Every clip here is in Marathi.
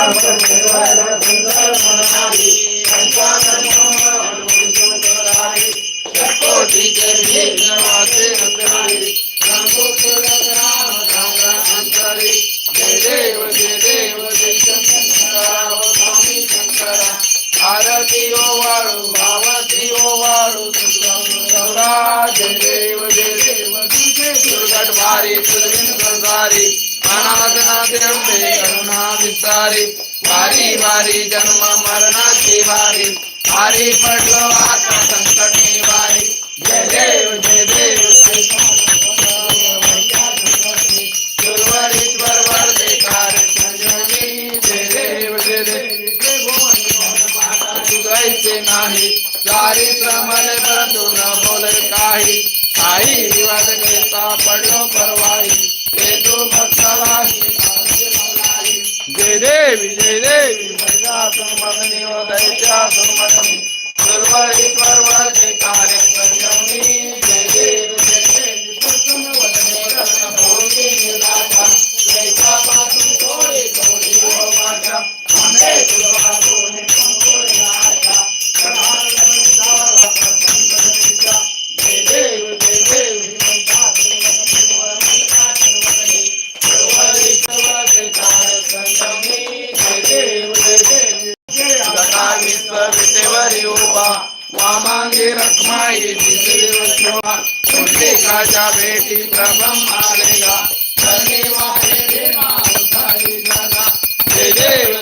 Everybody. करुणा विस्तारी वारी वारी जन्म मरणाची वारी वारी पडलो आता संकट वारी जय देव जय देव दुर्वरीश्वर वरदे कारणी जय नाही सारी श्रमले परंतु न बोले काही काही विवाद करता पडलो परवाई जय देवी जय देवी संबंधनी वगैरेच्या संबंधनी सर्व ईश्वर वर्गे कार्य संयमी जय देवी जय देवी प्रसन्न वदने रत्न भोगी निर्दाता जयचा पासून थोडे थोडी हो माझ्या ब्रह्मारेगा सर्वे वाहे देवा उद्धारी जगा जय देव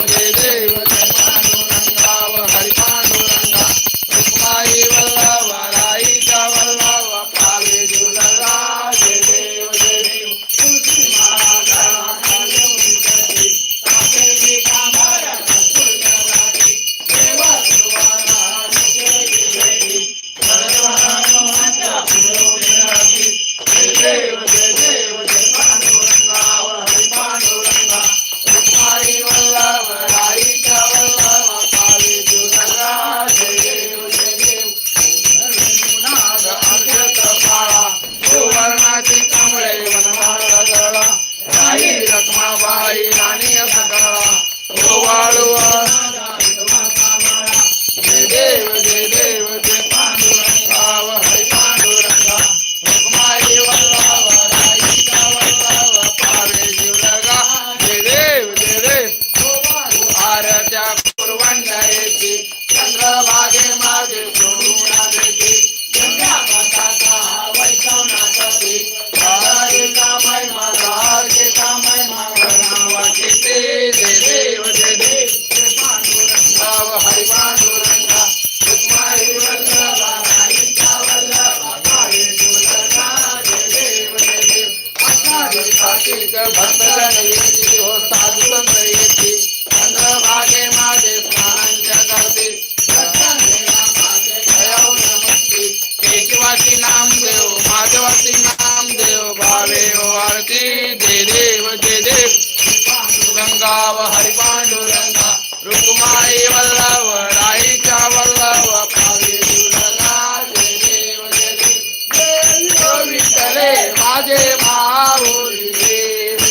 वल्लाव हरी पांडुरंगा रुक्माई वल्लाव राईचा वल्लाव पावी दुरंगा जय देव जय देव जय ओ माझे माऊली देव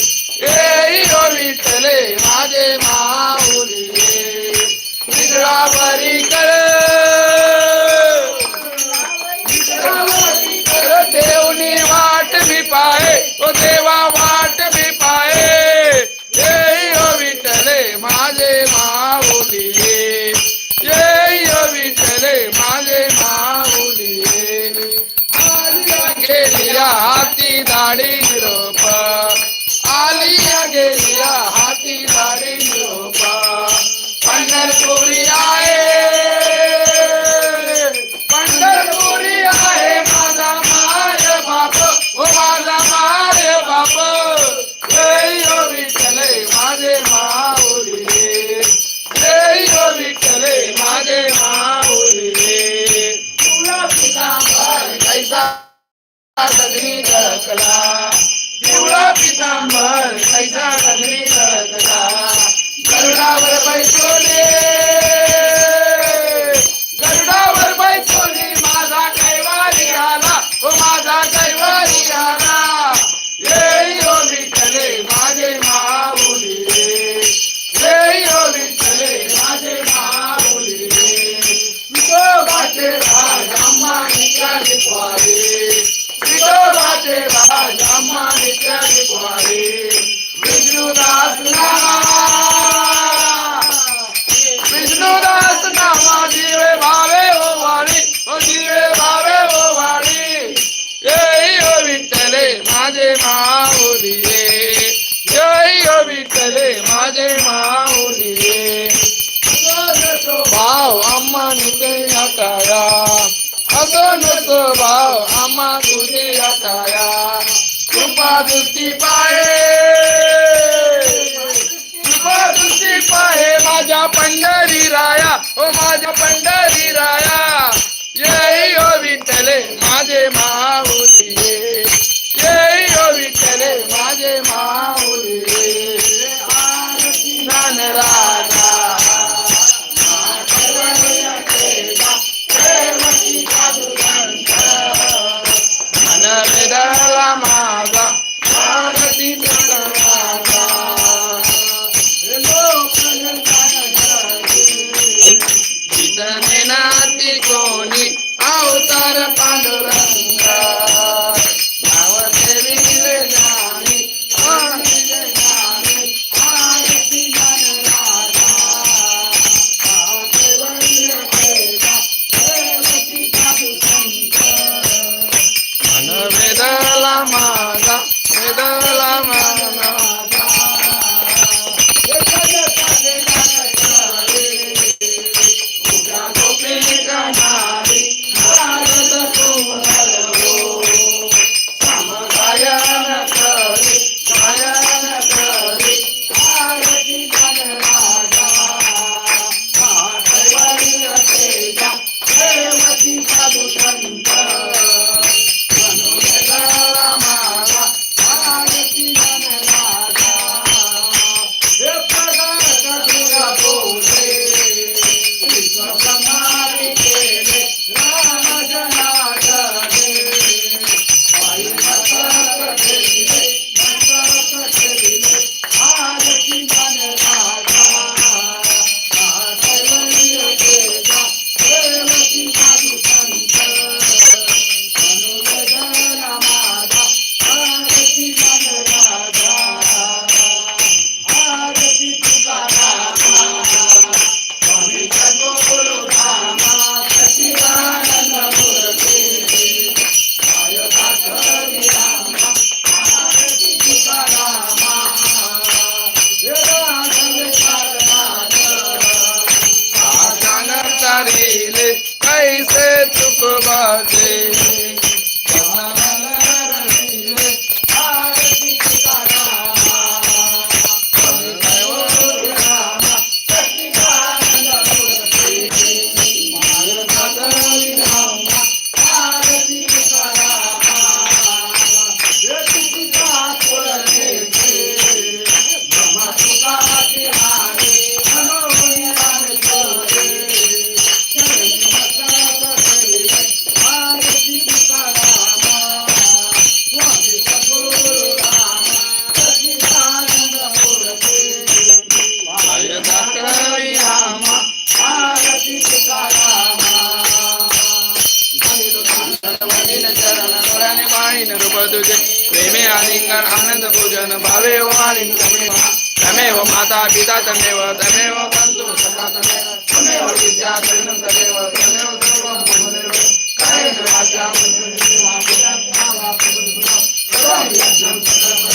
जय ओ माझे माऊली देव निद्रावरी कर देवनी वाट मी पाहे ओ देवा ಆಲಿರೂಪಾ ಆಲಿಯಗೆಲಿಯಾ Everybody, slow down. माझे माऊलीये जय अभी विठ्ठल माझे माऊलीये भाव अम्मा तुझे आकारा अगन तो भाव अम्मा तुझे आकारा कृपा दृष्टि पाए पाहे माझ्या पंढरी राया. ओ माजा पंडरी राया. यही हो विठ्ठले माजे महा David. तमेव माता पिता तमेव तमेव बंधु सखा तमेव तमेव विद्या तमेव तमेव तमेव सर्वं ममदेव कायेन वाचा मनसेन वा पिता वा पुरुषः सर्वं यज्ञं सकलं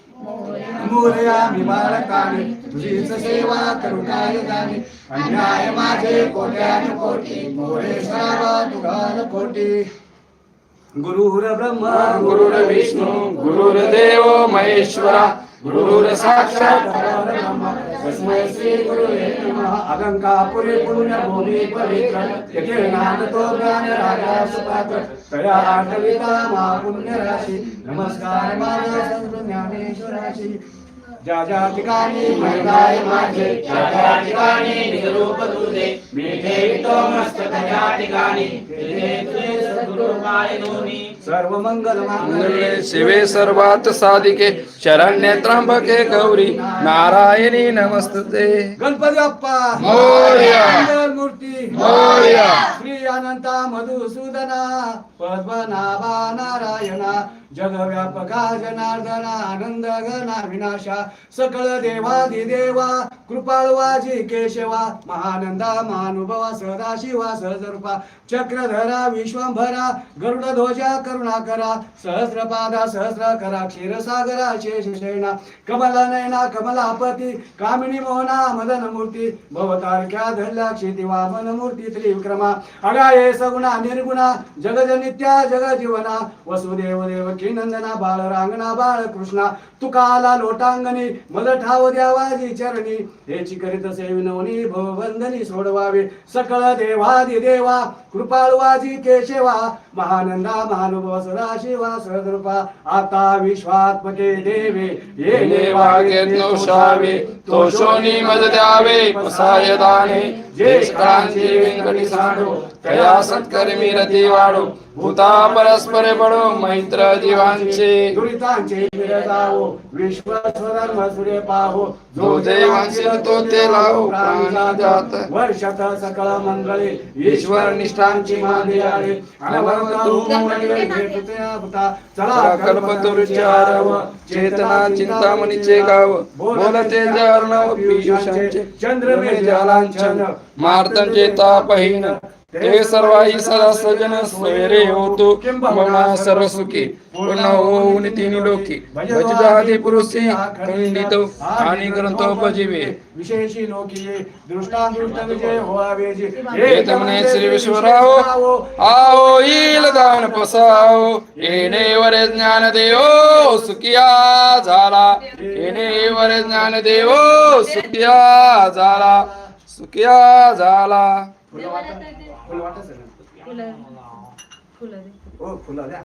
गुणकोणतारि मोरयामि बालकानि तुझीच सेवा करू काय दानी अन्याय माझे कोट्यान कोटी मोरे सारा तुघाल कोटी. गुरुर्ब्रह्मा गुरुर्विष्णू गुरुर्देव महेश्वरा गुरुर साक्षात तस्मै श्री गुरुवे नमः। अलंकापुरी पुण्यभूमी पवित्र। यथे नादतो ज्ञानराजा सुपात्र तया आठविता मा पुण्यराशी। नमस्कार माझा संत ज्ञानेश्वराशी। ज्या ज्या ठिकाणी महिलाय माझे। ज्या ज्या ठिकाणी निजरूप तुझे मी ठेवितो मस्तक त्या ठिकाणी तुझे सर्व मंगल मंगले शिवे सर्वात साधिके शरण्ये त्र्यंबके गौरी नारायणी नमस्ते गणपती बाप्पा मोरया. मूर्ती मोरया. श्री अनंता मधुसूदना पद्मनाभा नारायणा जगव्यापका जनार्दना आनंद गना विनाशा सकळ देवाधिदेवा कृपाळवाजी केशवा महानंदा महानुभवा सदाशिवा सहजरूपा चक्रधरा विश्वंभरा गरुड ध्वजा करुणाकरा सहस्रपादा सहस्र करा क्षीरसागरा शेषशयना कमला नयना कमलापती कामिनी मोहना मदन मूर्ती भवतारख्या धरल्या क्षिती वामन मूर्ती त्रिविक्रमा अगाये सगुणा निर्गुणा जगजनित्या जगजीवना वसुदेव देव देवकी नंदना बाळ रांगणा बाळ कृष्णा तुकाला लोटांगणी मल ठाव द्यावाजी चरणी. हेची करीत सेविनवनी भवबंधनी सोडवावे. सकळ देवादि देवा कृपाळवाजी केशवा महानंदा महानुभव सदा शिवा सदरूपा आता विश्वात्मके देवे येणे वागेत नोशावे तोषोनी मद द्यावे पसाय दाने जे कांची व्यंकटी साडो कया सत्कर्मी रती वाढो भूता परस्पर पडो मैत्र जीवांचे दुरितांचे विरजावो विश्व स्वधर्म सूर्य पाहो जो तो ते लावो प्राणा जात. वर्षात सकळ मंगळे ईश्वर निष्ठांची मागे आले चला कल्पतरुचारव चेतना चिंतामणीचे गाव बोलते जर्णव पियुषांचे चंद्रमे जलांचन मार्तंचे तापहीन. ते सर्वाही सदा सजन स्वैरे होतो किंबहुना सर्व सुखी पूर्ण होऊन तिन्ही लोकी भजदादी पुरुषी खंडित आणि ग्रंथोपजीवे। विशेषी लोकीये दृष्टादृष्ट विजय हे तमने श्री विश्वराव आओ येईल दान पसाओ येणे वरे ज्ञान देवो सुखिया झाला। येणे वरे ज्ञान देवो सुखिया झाला। सुखिया झाला। फुलं वाटा फुलं. फुलं. हो फुलं द्या.